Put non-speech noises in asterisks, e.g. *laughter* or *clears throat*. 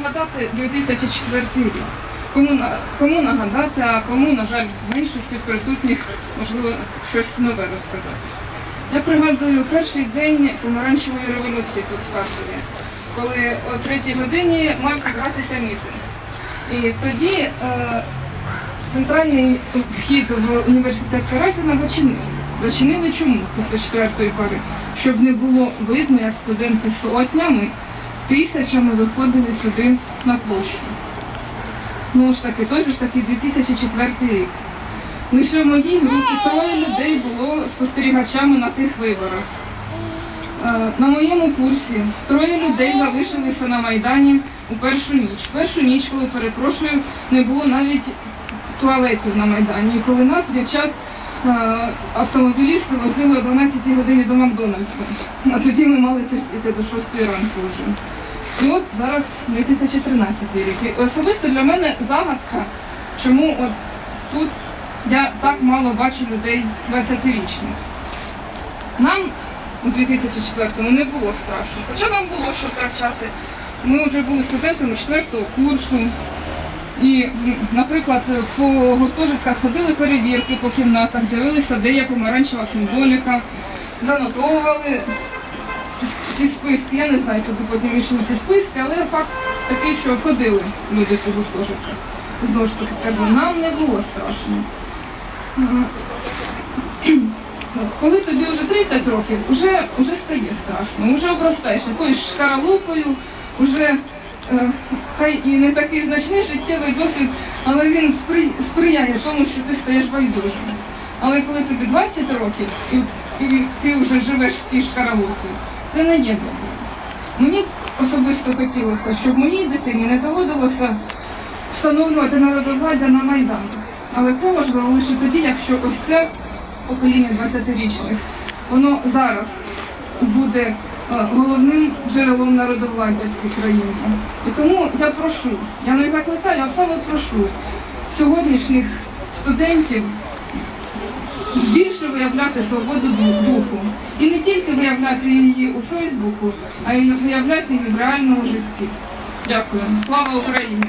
нагадати 2004 рік. Кому, кому нагадати, а кому, на жаль, в меншості з присутніх, можливо, щось нове розказати. Я пригадую перший день помаранчевої революції тут в Харкові, коли о третій годині мав зібратися мітинг. І тоді е, центральний вхід в університет Карасіна зачинили. Зачинили чому після четвертої пари? Щоб не було видно, як студенти сотнями, тисячами виходили сюди на площу. Ну ж таки, той же ж таки 2004 рік. Лише в моїй групі троє людей було спостерігачами на тих виборах. Е, На моєму курсі троє людей залишилися на Майдані у першу ніч. В першу ніч, коли перепрошую, не було навіть туалетів на Майдані. І коли нас, дівчат, автомобілісти возили о 12 годині до Макдональдса. А тоді ми мали терпіти до 6 ранку вже. І от зараз 2013 рік. І особисто для мене загадка, чому от тут я так мало бачу людей 20-річних. Нам у 2004-му не було страшно, хоча нам було що втрачати. Ми вже були студентами 4-го курсу. І, наприклад, по гуртожитках ходили перевірки по кімнатах, дивилися, де є помаранчева символіка, занотовували ці списки. Я не знаю, куди потім йшли ці списки, але факт такий, що ходили люди по гуртожитках. Знову ж таки кажу, нам не було страшно. *clears throat* Коли тобі вже 30 років, вже, вже стає страшно, вже обростаєш якоюсь шкаралупою, вже е, хай і не такий значний життєвий досвід, але він спри, сприяє тому, що ти стаєш байдужим. Але коли тобі 20 років і, і ти вже живеш в цій шкаралупі, це не є добре. Мені б особисто хотілося, щоб моїй дитині не доводилося встановлювати народовладдя на Майданах. Але це можливо лише тоді, якщо ось це покоління 20-річних, воно зараз буде е, головним джерелом народовладдя в цій країні. І тому я прошу, я не закликаю, а саме прошу сьогоднішніх студентів більше виявляти свободу духу. І не тільки виявляти її у Фейсбуку, а й виявляти її в реальному житті. Дякую. Слава Україні!